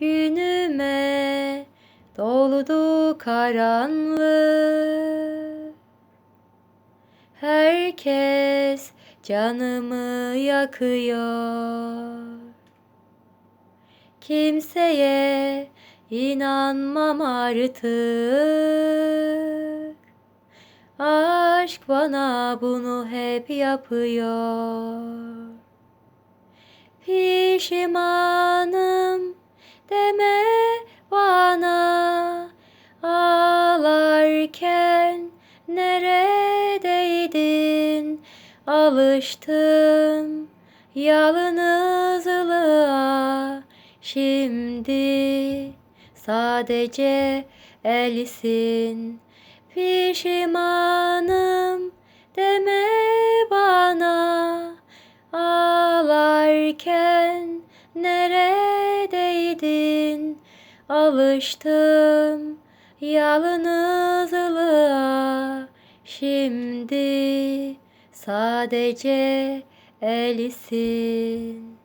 günüme doldu karanlık. Herkes canımı yakıyor. Kimseye inanmam artık. Aşk bana bunu hep yapıyor. Pişmanım alıştım yalnızlığa. Şimdi sadece elsin. Pişmanım deme bana. Ağlarken neredeydin? Alıştım yalnızlığa. Şimdi sadece elsin